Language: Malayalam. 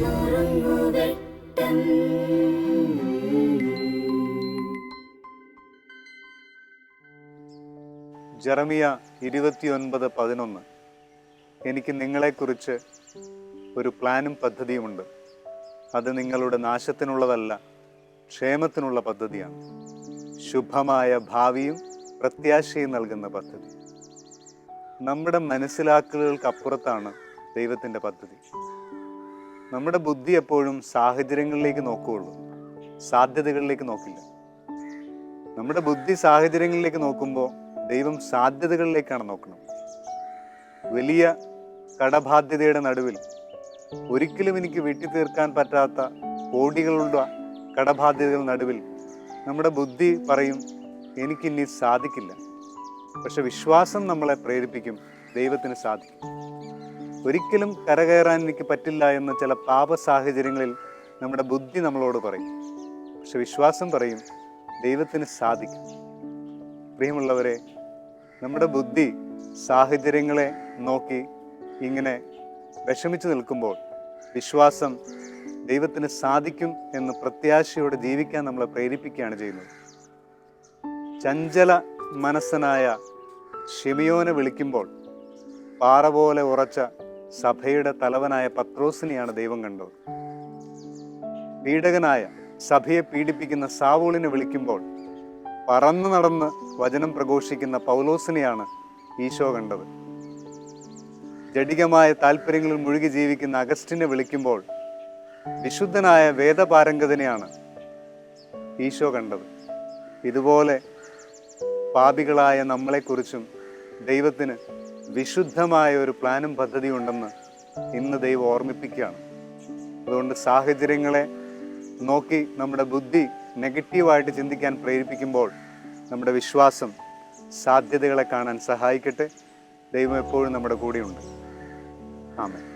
നുറുങ്ങുവെട്ടം ജെറമിയ ഇരുപത്തിയൊൻപത് പതിനൊന്ന്. എനിക്ക് നിങ്ങളെക്കുറിച്ച് ഒരു പ്ലാനും പദ്ധതിയുമുണ്ട്. അത് നിങ്ങളുടെ നാശത്തിനുള്ളതല്ല ക്ഷേമത്തിനുള്ള പദ്ധതിയാണ്. ശുഭമായ ഭാവിയും പ്രത്യാശയും നൽകുന്ന പദ്ധതി. നമ്മുടെ മനസ്സിലാക്കലുകൾക്കപ്പുറത്താണ് ദൈവത്തിന്റെ പദ്ധതി. നമ്മുടെ ബുദ്ധി എപ്പോഴും സാഹചര്യങ്ങളിലേക്ക് നോക്കുകയുള്ളൂ. സാധ്യതകളിലേക്ക് നോക്കില്ല. നമ്മുടെ ബുദ്ധി സാഹചര്യങ്ങളിലേക്ക് നോക്കുമ്പോൾ ദൈവം സാധ്യതകളിലേക്കാണ് നോക്കുന്നത്. വലിയ കടബാധ്യതയുടെ നടുവിൽ ഒരിക്കലും എനിക്ക് വീട്ടി തീർക്കാൻ പറ്റാത്ത കോടികളുടെ കടബാധ്യതകൾ നടുവിൽ നമ്മുടെ ബുദ്ധി പറയും എനിക്കിനി സാധിക്കില്ല. പക്ഷെ വിശ്വാസം നമ്മളെ പ്രേരിപ്പിക്കും ദൈവത്തിന് സാധിക്കും. ഒരിക്കലും കരകയറാൻ എനിക്ക് പറ്റില്ല എന്ന ചില പാപ സാഹചര്യങ്ങളിൽ നമ്മുടെ ബുദ്ധി നമ്മളോട് പറയും. പക്ഷെ വിശ്വാസം പറയും ദൈവത്തിന് സാധിക്കും. പ്രിയമുള്ളവരെ നമ്മുടെ ബുദ്ധി സാഹചര്യങ്ങളെ നോക്കി ഇങ്ങനെ വിഷമിച്ചു നിൽക്കുമ്പോൾ വിശ്വാസം ദൈവത്തിന് സാധിക്കും എന്ന് പ്രത്യാശയോടെ ജീവിക്കാൻ നമ്മളെ പ്രേരിപ്പിക്കുകയാണ് ചെയ്യുന്നത്. ചഞ്ചല മനസ്സനായ ഷിമിയോനെ വിളിക്കുമ്പോൾ പാറ പോലെ ഉറച്ച സഭയുടെ തലവനായ പത്രോസിനെയാണ് ദൈവം കണ്ടത്. പീഡകനായ സഭയെ പീഡിപ്പിക്കുന്ന സാവൂളിനെ വിളിക്കുമ്പോൾ പറന്നു നടന്ന് വചനം പ്രഘോഷിക്കുന്ന പൗലോസിനെയാണ് ഈശോ കണ്ടത്. ജഡികമായ താല്പര്യങ്ങളിൽ മുഴുകി ജീവിക്കുന്ന അഗസ്റ്റിനെ വിളിക്കുമ്പോൾ വിശുദ്ധനായ വേദപാരംഗതനെയാണ് ഈശോ കണ്ടത്. ഇതുപോലെ പാപികളായ നമ്മളെക്കുറിച്ചും ദൈവത്തിന് വിശുദ്ധമായ ഒരു പ്ലാനും പദ്ധതിയുണ്ടെന്ന് ഇന്ന് ദൈവം ഓർമ്മിപ്പിക്കുകയാണ്. അതുകൊണ്ട് സാഹചര്യങ്ങളെ നോക്കി നമ്മുടെ ബുദ്ധി നെഗറ്റീവായിട്ട് ചിന്തിക്കാൻ പ്രേരിപ്പിക്കുമ്പോൾ നമ്മുടെ വിശ്വാസം സാധ്യതകളെ കാണാൻ സഹായിക്കട്ടെ. ദൈവം എപ്പോഴും നമ്മുടെ കൂടെയുണ്ട്. ஆமாம்